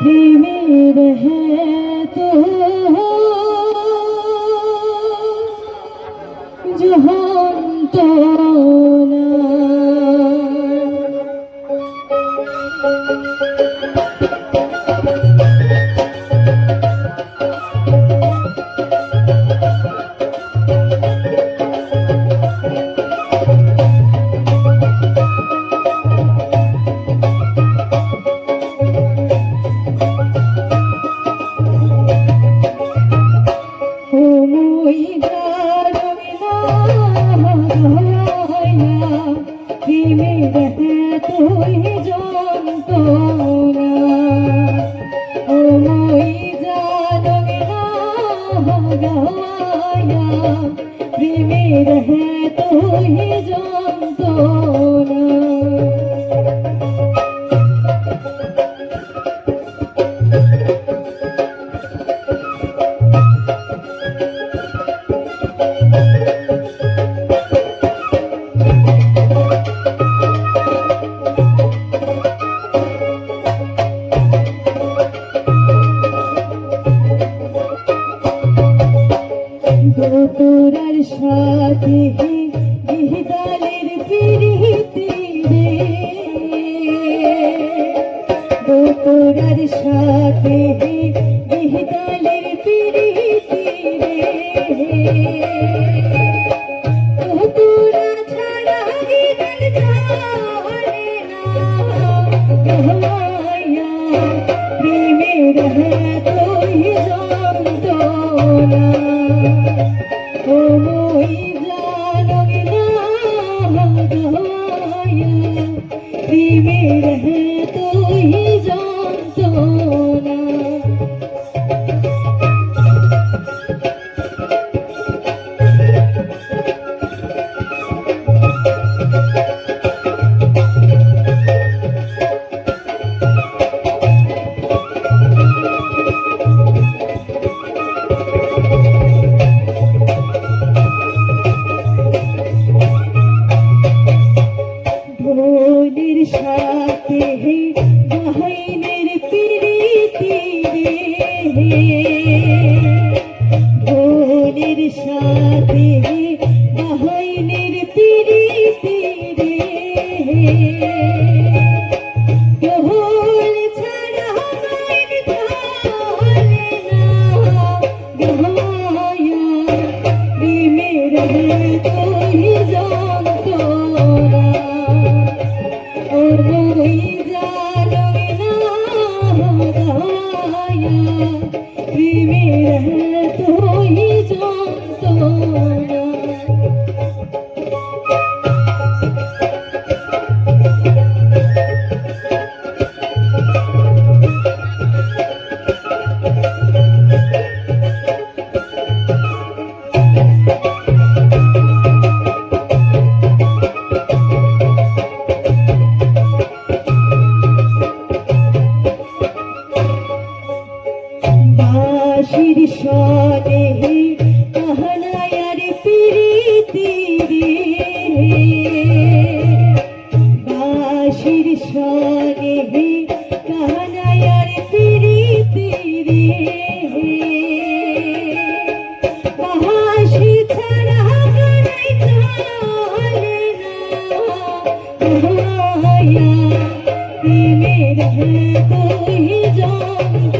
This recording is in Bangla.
প্রেমের হে তো তুই যন্তনা ও মই তুই যন্তনা গোপুরার সাথে গিহদালের পিরিতি রে। গোপুরার সাথে গিহদালের পিরিতি রে। গোপুরা ছাড়া প্রেমের তুই যন্তনা ভোলের সাথে বাহাইনের পিরিতি রে। গায়া প্রেমের সনে কাহনায়ার পিরিতি রে বাঁশির সনে কাহনায়ার পিরিতি রে বাঁশি ছাড়া গানাই চলে না গায়া প্রেমের তুই যন্তনা